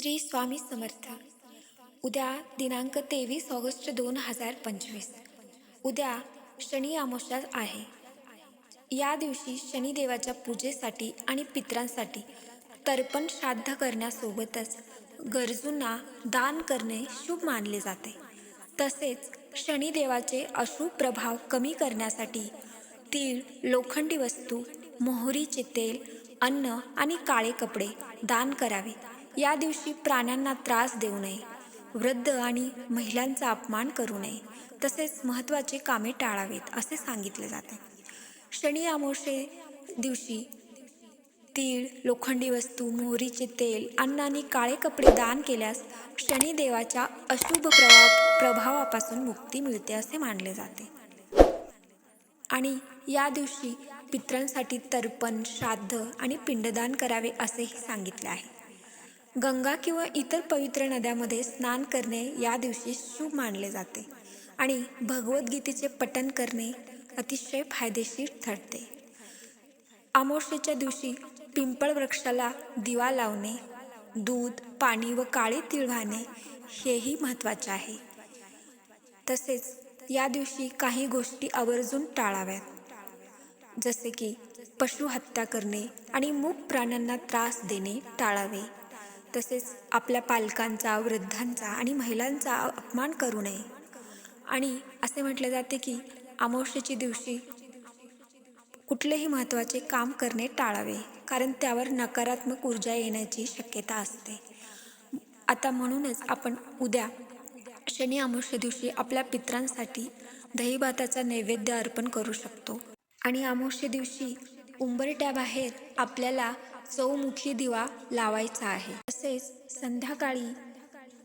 श्री स्वामी समर्थ. उद्या दिनांक तेवीस ऑगस्ट दोन हजार पंचवीस. उद्या शनी अमावस्या आहे. या दिवशी शनिदेवाच्या पूजेसाठी आणि पित्रांसाठी तर्पण श्राद्ध करण्यासोबतच गरजूंना दान करणे शुभ मानले जाते. तसेच शनिदेवाचे अशुभ प्रभाव कमी करण्यासाठी तीळ लोखंडी वस्तू मोहरीचे तेल अन्न आणि काळे कपडे दान करावे. या दिवशी प्राण्यांना त्रास देऊ नये वृद्ध आणि महिलांचा अपमान करू नये तसेच महत्त्वाचे कामे टाळावेत असे सांगितले जाते. शनी आमोशे दिवशी तीळ लोखंडी वस्तू मोहरीचे तेल अन्न आणि काळे कपडे दान केल्यास शनिदेवाच्या अशुभ प्रभाव प्रभावापासून मुक्ती मिळते असे मानले जाते. आणि या दिवशी पित्रांसाठी तर्पण श्राद्ध आणि पिंडदान करावे असेही सांगितले आहे. गंगा किंवा इतर पवित्र नद्यामध्ये स्नान करणे या दिवशी शुभ मानले जाते आणि भगवद्गीतेचे पठन करणे अतिशय फायदेशीर ठरते. अमावस्येच्या दिवशी पिंपळ वृक्षाला दिवा लावणे दूध पाणी व काळे तीळ वाहणे हेही महत्त्वाचे आहे. तसेच या दिवशी काही गोष्टी आवर्जून टाळाव्यात. जसे की पशु हत्या करणे आणि मूक प्राण्यांना त्रास देणे टाळावे. तसेच आपल्या पालकांचा वृद्धांचा आणि महिलांचा अपमान करू नये. आणि असे म्हटले जाते की अमावस्येच्या दिवशी कुठलेही महत्त्वाचे काम करणे टाळावे कारण त्यावर नकारात्मक ऊर्जा येण्याची शक्यता असते. आता म्हणूनच आपण उद्या शनी अमावस्ये दिवशी आपल्या पित्रांसाठी दहीभाताचा नैवेद्य अर्पण करू शकतो. आणि अमावस्ये दिवशी उंबरट्याबाहेर आपल्याला चौमुखी दिवा लावायचा आहे. तसेच संध्याकाळी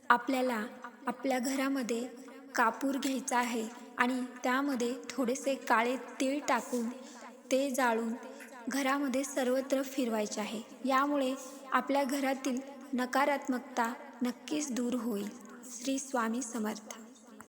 आपल्याला आपल्या घरामध्ये कापूर घ्यायचा आहे आणि त्यामध्ये थोडेसे काळे तीळ टाकून ते जाळून घरामध्ये सर्वत्र फिरवायचे आहे. यामुळे आपल्या घरातील नकारात्मकता नक्कीच दूर होईल. श्री स्वामी समर्थ.